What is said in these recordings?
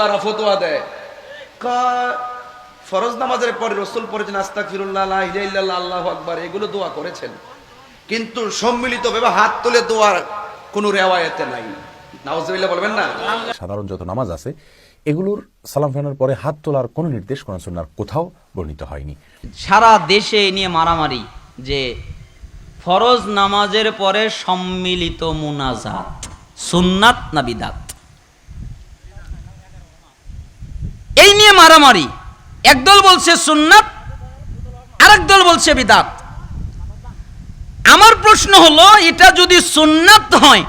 মোল্লারা ফতোয়া দেয়। ফরজ নামাজের পরে রসুল পড়েছেন আস্তাক ফিরুল্লাহ আল্লাহ আকবার এগুলো দোয়া করেছেন। কিন্তু সম্মিলিত ভাবে হাত তুলে দোয়ার কোনো রেওয়ায়তে নাই। বলবেন না? সাধারণ যত নামাজ আছে এগুলোর সালাম ফেরানোর পরে হাত তোলার কোনো নির্দেশ কোরআন সুন্নাহর কোথাও বর্ণিত হয়নি। সারা দেশে এ নিয়ে মারামারি যে ফরজ নামাজের পরে সম্মিলিত মুনাজাত সুন্নাত না বিদাত? এই নিয়ে মারামারি। একদল বলছে সুন্নাত, আরেক দল বলছে বিদাত। আমার প্রশ্ন হলো, এটা যদি সুন্নাত হয়,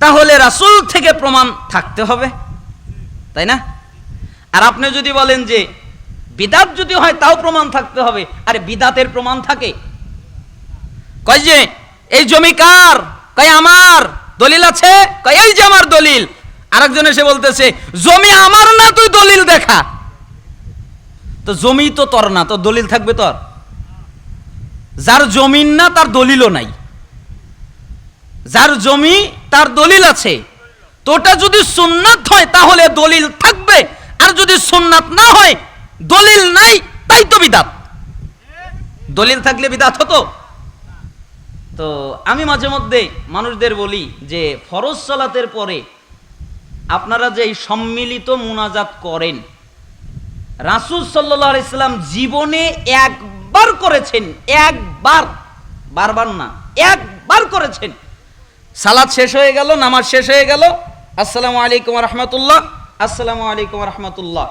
তাহলে রাসুল থেকে প্রমাণ থাকতে হবে, তাই না? আর আপনি যদি বলেন যে বিদাত যদি হয়, তাও প্রমাণ থাকতে হবে। আরে বিদাতের প্রমাণ থাকে। কয় যে, এই জমি কার? কয় আমার দলিল আছে? কয় এই যে আমার দলিল? আরেকজন এসে বলতেছে, জমি আমার না, তুই দলিল দেখা। তো জমি তো তোর না, তো দলিল থাকবে তোর। যার জমিন না, তার দলিলও নাই। যার জমি, তার দলিল আছে। তোটা যদি সুন্নাত হয়, তাহলে দলিল থাকবে। আর যদি সুন্নাত না হয়, দলিল নাই, তাই তো বিদাত। দলিল থাকলে বিদাত হতো। তো আমি মাঝে মধ্যে মানুষদের বলি যে, ফরজ সালাতের পরে আপনারা যে সম্মিলিত মোনাজাত করেন, রাসূল সাল্লাল্লাহু আলাইহি সাল্লাম জীবনে একবার করেছেন, একবার, বারবার না, একবার করেছেন। সালাদ শেষ হয়ে গেল, নামাজ শেষ হয়ে গেল, আসসালামু আলাইকুম রহমতুল্লাহ, আসসালামু আলাইকুম রহমতুল্লাহ।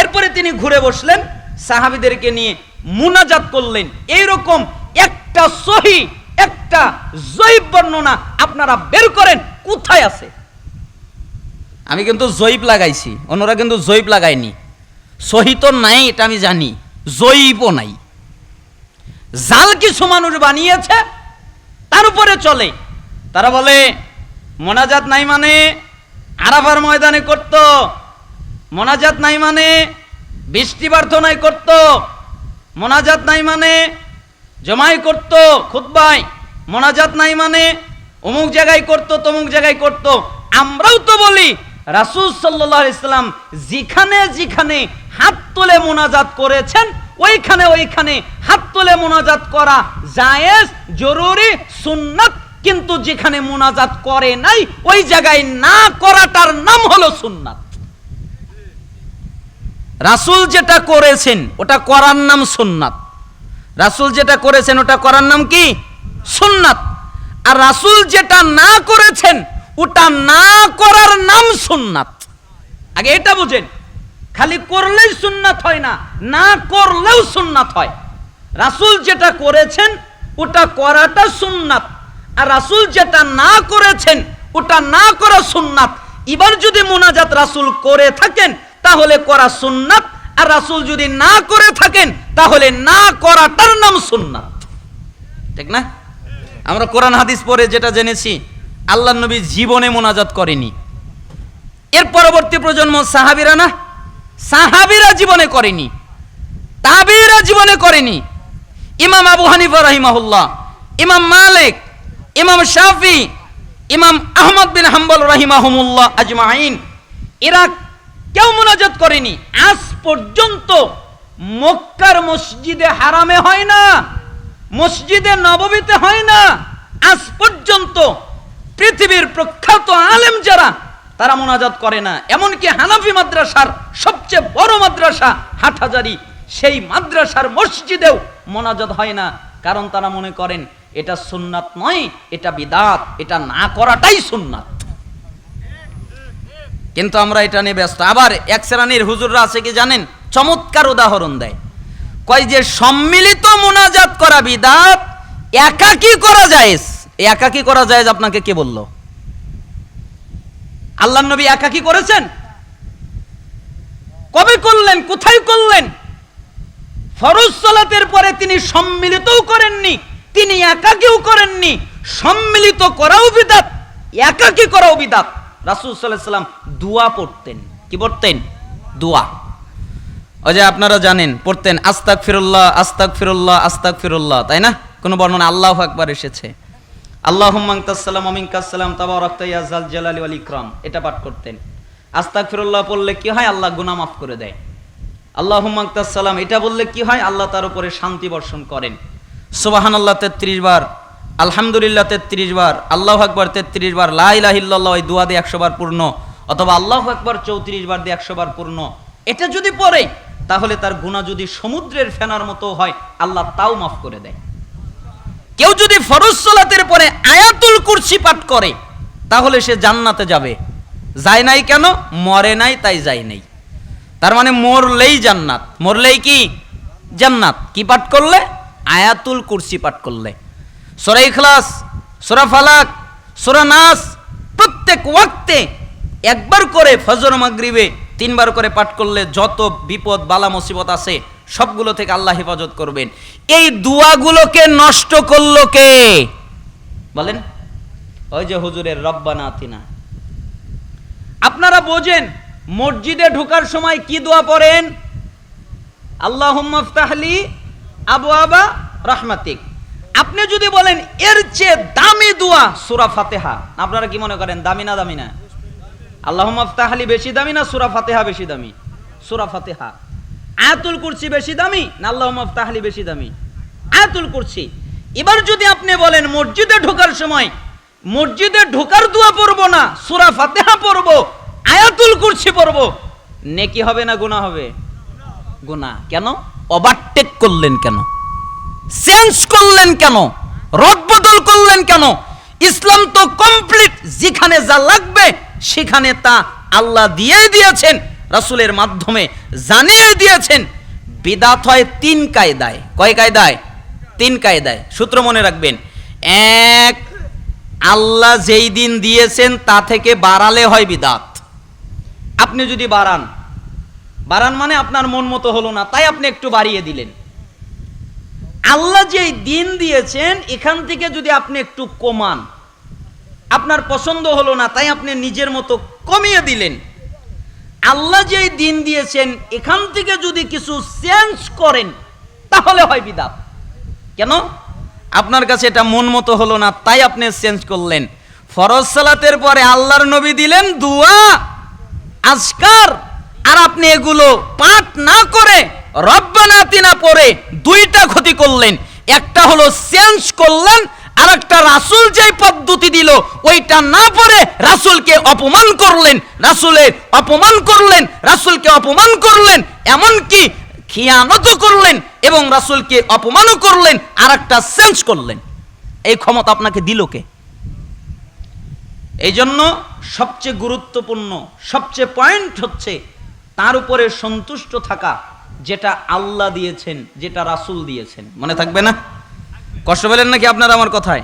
এরপরে তিনি ঘুরে বসলেন, সাহাবিদেরকে নিয়ে মুনাজাত করলেন। এইরকম একটা সহি, একটা জৈব বর্ণনা আপনারা বের করেন, কোথায় আছে? আমি কিন্তু জৈব লাগাইছি, অন্যরা কিন্তু জৈব লাগায়নি। সহি তো নাই এটা আমি জানি জৈবও নাই। জাল কিছু মানুষ বানিয়েছে, তার উপরে চলে। তারা বলে, মোনাজাত নাই মানে আরাফার ময়দানে করত, মোনাজাত নাই মানে বৃষ্টি প্রার্থনায় করত, মোনাজাত নাই মানে জমাই করত খুতবাই মোনাজাত নাই মানে অমুক জায়গায় করত, তমুক জায়গায় করত। আমরাও তো বলি রাসূল সাল্লাল্লাহু ইসলাম যেখানে যেখানে হাত তুলে মোনাজাত করেছেন, ওইখানে ওইখানে হাত তুলে মোনাজাত করা জায়েজ, জরুরি, সুন্নাত, কিন্তু যেখানে মোনাজাত করে নাই, ওই জায়গায় না করাটার নাম হলো সুন্নাত। রাসূল যেটা করেছেন, ওটা করার নাম সুন্নাত। রাসূল যেটা করেছেন, ওটা করার নাম কি? সুন্নাত। আর রাসূল যেটা না করেছেন ওটা না করার নাম সুন্নাত। আগে এটা বুঝেন। খালি করলেই সুন্নাত হয় না না করলেও সুন্নাত হয়। রাসূল যেটা করেছেন, ওটা করাটা সুন্নাত। আর রাসূল যেটা না করেছেন, ওটা না করা সুন্নাত। এবার যদি মোনাজাত রাসূল করে থাকেন, তাহলে করা সুন্নাত। আর রাসূল যদি না করে থাকেন, তাহলে না করাটার নাম সুন্নাত। ঠিক না? আমরা কোরআন, হাদিস পরে যেটা জেনেছি আল্লাহ নবী জীবনে মোনাজাত করেনি। এর পরবর্তী প্রজন্ম সাহাবিরা না, সাহাবিরা জীবনে করেনি তাবিরা জীবনে করেনি। ইমাম আবু হানিফা রাহিমাহুল্লাহ, ইমাম মালিক, ইমাম শাফি, ইমাম আহমদ বিন হাম্বল রাহিমাহুমুল্লাহ আজমাইন, এরা কেউ মোনাজাত করেনি। আজ পর্যন্ত মক্কার মসজিদে হারামে হয় না, মসজিদে নববীতে হয় না, আজ পর্যন্ত পৃথিবীর প্রখ্যাত আলেম যারা, তারা মোনাজাত করে না। এমনকি হানাফি মাদ্রাসার সবচেয়ে বড় মাদ্রাসা, হাটহাজারি, সেই মাদ্রাসার মসজিদেও মোনাজাত হয় না। কারণ তারা মনে করেন, এটা সুন্নাত নয়, এটা বিদাত, এটা না করাটাই সুন্নাত। কিন্তু আমরা এটা নিয়ে ব্যস্ত। আবার এক শ্রেণির হুজুররা আছে কি জানেন? চমৎকার উদাহরণ দেয়। কয় যে, সম্মিলিত মোনাজাত করা বিদাত, একাকি করা যায় একাকি করা যায় আপনাকে কে বলল? আল্লাহ নবী একাকি করেছেন? কবে করলেন? কোথায় করলেন? ফরজ সালাতের পরে তিনি সম্মিলিতও করেননি, তিনি একাকিও করেননি, সম্মিলিত করাও বিদাত, একাকি করাও বিদাত। রাসূল সাল্লাম দোয়া পড়তেন। কি পড়তেন? দোয়া। ওই যে আপনারা জানেন, পড়তেন আস্তাক ফিরুল্লাহ আস্তাক ফিরুল্লাহ আস্তাক ফিরুল্লাহ তাই না? কোনো বর্ণনা আল্লাহ আকবার এসেছে। আল্লাহ মাংতাসালাম অমিনকাসালাম তাবারাক্তা ইয়াজাল জালালি ওয়াল ইকরাম। এটা পাঠ করতেন। আস্তাক ফিরুল্লাহ পড়লে কি হয়? আল্লাহ গুনাহ মাফ করে দেয়। আল্লাহ সালাম, এটা বললে কি হয়? আল্লাহ তার উপরে শান্তি বর্ষণ করেন। সুবাহান আল্লাহ তেত্রিশ বার, আলহামদুলিল্লাহ তেত্রিশ বার, আল্লাহ আকবর তেত্রিশ বার লাইলাহিল্লাহ ওই দুয়া দিয়ে একশো বার পূর্ণ, অথবা আল্লাহ আকবর চৌত্রিশ বার দিয়ে একশো বার পূর্ণ। এটা যদি পড়ে, তাহলে তার গুণা যদি সমুদ্রের ফেনার মতো হয়, আল্লাহ তাও মাফ করে দেয়। কেউ যদি ফরজ সালাতের পরে আয়াতুল কুরসি পাঠ করে, তাহলে সে জান্নাতে যাবে। যায় নাই কেন? মরে নাই, তাই যায় নাই। তার মানে মরলেই জান্নাত। মরলেই কি? জান্নাত। কি পাঠ করলে? আয়াতুল কুরসি পাঠ করলে। সোরা ইখলাস, সোরা ফালাক, সোরা নাস, প্রত্যেক ওয়াক্তে একবার করে ফজর মাগরিবে তিনবার করে পাঠ করলে যত বিপদ, বালা, মুসিবত আছে সবগুলো থেকে আল্লাহ হেফাজত করবেন। এই দুয়াগুলোকে নষ্ট করল কে? বলেন, ওই যে হুজুরের রব্বানা আতিনা আপনারা বোঝেন, মসজিদে ঢোকার সময় কি দোয়া পড়েন? আল্লাহ মাফতাহলি আবু আবা রহমাতিক। আপনি যদি বলেন, এর চেয়ে দামি দোয়া সুরা ফাতেহা। আপনারা কি মনে করেন, দামি না দামি না? আল্লাহ মাফতাহলি বেশি দামি না সুরা ফাতেহা বেশি দামি? সুরা ফাতেহা। আয়াতুল কুরসি বেশি দামি না আল্লাহ মাফতাহলি বেশি দামি? আয়াতুল কুরসি। এবার যদি আপনি বলেন, মসজিদে ঢোকার সময়, মসজিদে ঢোকার দোয়া পড়ব না, সুরা ফাতেহা পড়ব, আয়াতুল কুরসি পড়ব, নেকি হবে না গুনাহ হবে? গুনাহ। কেন? ওভারটেক করলেন কেন? চেঞ্জ করলেন কেন? রদবদল করলেন কেন? ইসলাম তো কমপ্লিট যেখানে যা লাগবে, সেখানে তা আল্লাহ দিয়েই দিয়েছেন। রাসূলের মাধ্যমে জানিয়ে দিয়েছেন, বিদাত হয় তিন কায়দায়। কয় কায়দায়? তিন কায়দায়। সূত্র মনে রাখবেন, এক, আল্লাহ যেই দিন দিয়েছেন তা থেকে বাড়ালে হয় বিদাত। আপনি যদি বাড়ান বাড়ান মানে আপনার মন মতো হলো না, তাই আপনি একটু বাড়িয়ে দিলেন। আল্লাহ যেই দিন দিয়েছেন, এখান থেকে যদি আপনি একটু কমান, আপনার পছন্দ হলো না, তাই আপনি নিজের মতো কমিয়ে দিলেন। আল্লাহ যে দিন দিয়েছেন, এখান থেকে যদি কিছু চেঞ্জ করেন, তাহলে হয় বিদাত। কেন? আপনার কাছে এটা মন মতো হলো না, তাই আপনি চেঞ্জ করলেন। ফরজ সালাতের পরে আল্লাহর নবী দিলেন দুয়া, আজকার, আর আপনি এগুলো পাঠ না করে, রব্বানা তিনা পড়ে দুইটা ক্ষতি করলেন। একটা হলো চেঞ্জ করলেন আর একটা রাসুল যে পদ্ধতি দিল, ওইটা না পড়ে রাসুলকে অপমান করলেন, রাসুলের অপমান করলেন, রাসুলকে অপমান করলেন, এমনকি খিয়ানত করলেন এবং রাসুলকে অপমানও করলেন আর একটা চেঞ্জ করলেন। এই ক্ষমতা আপনাকে দিল কে? এই জন্য সবচেয়ে গুরুত্বপূর্ণ, সবচেয়ে পয়েন্ট হচ্ছে তার উপরে সন্তুষ্ট থাকা, যেটা আল্লাহ দিয়েছেন, যেটা রাসূল দিয়েছেন। মনে থাকবে না? কষ্ট পেলেন নাকি আপনারা আমার কথায়?